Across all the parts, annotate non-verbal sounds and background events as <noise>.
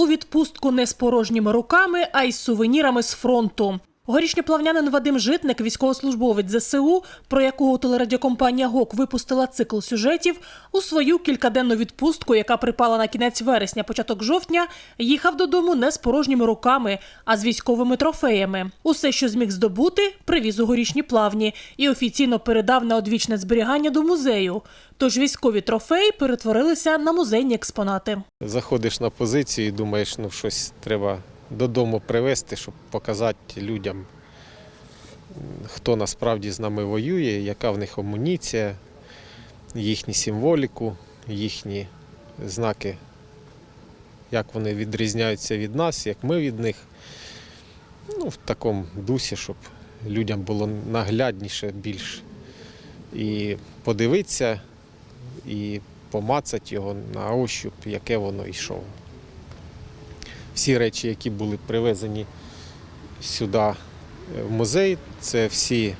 У відпустку не з порожніми руками, а й з сувенірами з фронту. Горішньоплавнянин Вадим Житник, військовослужбовець ЗСУ, про якого телерадіокомпанія ГОК випустила цикл сюжетів, у свою кількаденну відпустку, яка припала на кінець вересня, початок жовтня, їхав додому не з порожніми руками, а з військовими трофеями. Усе, що зміг здобути, привіз у горішні плавні і офіційно передав на одвічне зберігання до музею. Тож військові трофеї перетворилися на музейні експонати. Заходиш на позицію і думаєш, ну щось треба додому привезти, щоб показати людям, хто насправді з нами воює, яка в них амуніція, їхню символіку, їхні знаки, як вони відрізняються від нас, як ми від них. Ну, в такому дусі, щоб людям було наглядніше більш. І подивитися, і помацати його на ощуп, яке воно йшов. Всі речі, які були привезені сюди е, в музей, це всі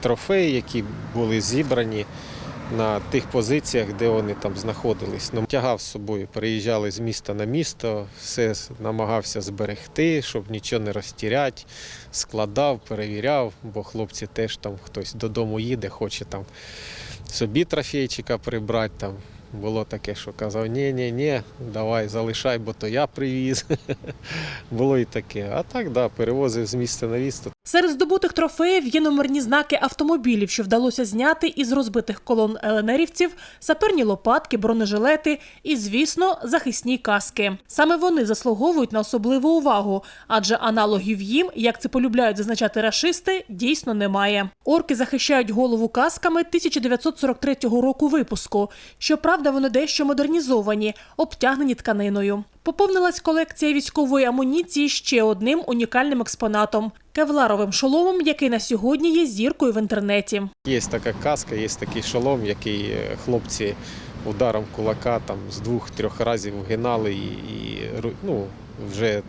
трофеї, які були зібрані на тих позиціях, де вони там знаходились. Ну, тягав з собою, переїжджали з міста на місто, все намагався зберегти, щоб нічого не розтіряти, складав, перевіряв, бо хлопці теж там хтось додому їде, хоче там собі трофейчика прибрати. Там. Було таке, що казав, ні, ні, ні, давай залишай, бо то я привіз. <laughs> Було і таке. А так, да, перевозив з міста на місто. Серед здобутих трофеїв є номерні знаки автомобілів, що вдалося зняти із розбитих колон ЛНРівців, саперні лопатки, бронежилети і, звісно, захисні каски. Саме вони заслуговують на особливу увагу, адже аналогів їм, як це полюбляють зазначати рашисти, дійсно немає. Орки захищають голову касками 1943 року випуску. Щоправда, вони дещо модернізовані, обтягнені тканиною. Поповнилась колекція військової амуніції ще одним унікальним експонатом кевларовим шоломом, який на сьогодні є зіркою в інтернеті. Є така каска, є такий шолом, який е, хлопці ударом кулака там з двох-трьох разів вгинали і, і ну, вже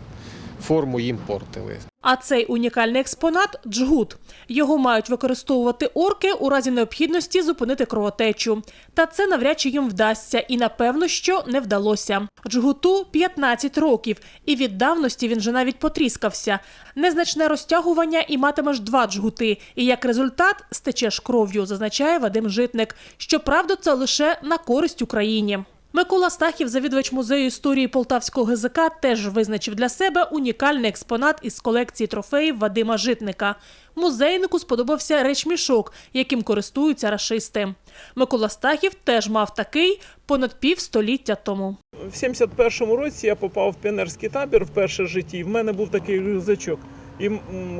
форму їм портили. А цей унікальний експонат джгут. Його мають використовувати орки у разі необхідності зупинити кровотечу. Та це навряд чи їм вдасться, і напевно, що не вдалося. Джгуту 15 років, і від давності він вже навіть потріскався. Незначне розтягування і матимеш два джгути. І як результат стечеш кров'ю, зазначає Вадим Житник. Щоправда, це лише на користь Україні. Микола Стахів, завідувач музею історії Полтавського ГЗК, теж визначив для себе унікальний експонат із колекції трофеїв Вадима Житника. Музейнику сподобався речмішок, яким користуються рашисти. Микола Стахів теж мав такий понад півстоліття тому. В 71-му році я попав в піонерський табір вперше в житті. і В мене був такий рюкзачок. І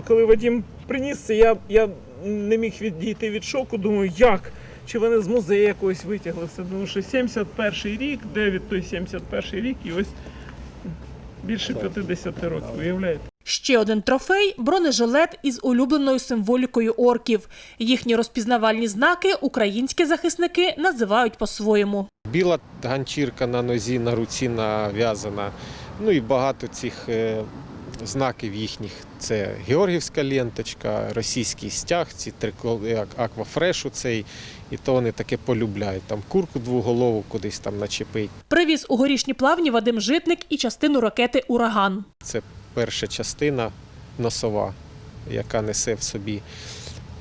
коли Вадім приніс це, я, я не міг відійти від шоку. Думаю, як? Чи вони з музею якогось витягли все? Тому що 71-й рік, де від той 71-й рік, і ось більше 50 років, уявляєте? Ще один трофей бронежилет із улюбленою символікою орків. Їхні розпізнавальні знаки українські захисники називають по-своєму. Біла ганчірка на нозі, на руці нав'язана. Ну і багато цих е, знаків їхніх. Це Георгівська ленточка, російський стяг, ці трикол, аквафрешу цей, і то вони таке полюбляють. Там курку двоголову кудись там начепить. Привіз у горішні плавні Вадим Житник і частину ракети Ураган. Це перша частина носова, яка несе в собі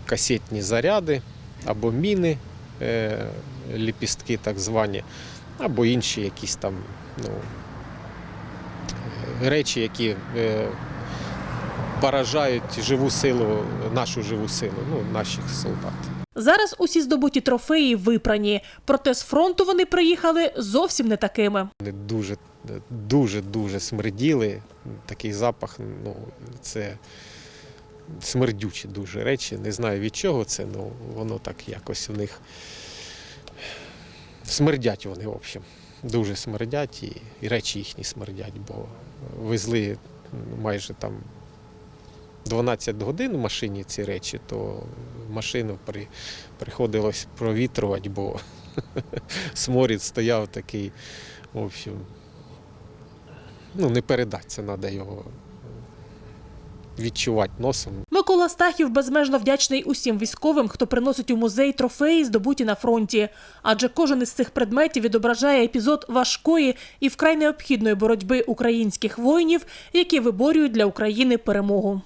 касетні заряди або міни, е, ліпістки так звані, або інші якісь там ну, речі, які е, поражають живу силу, нашу живу силу, ну, наших солдат. Зараз усі здобуті трофеї випрані, проте з фронту вони приїхали зовсім не такими. Вони дуже, дуже, дуже смерділи. Такий запах, ну, це смердючі дуже речі. Не знаю від чого це, але воно так якось в них смердять вони, в общем. Дуже смердять і, і речі їхні смердять, бо везли майже там 12 годин в машині ці речі, то машину при, приходилось провітрувати, бо <laughs> сморід стояв такий, в общем, ну не передати, треба його відчувати носом. Микола Стахів безмежно вдячний усім військовим, хто приносить у музей трофеї, здобуті на фронті. Адже кожен із цих предметів відображає епізод важкої і вкрай необхідної боротьби українських воїнів, які виборюють для України перемогу.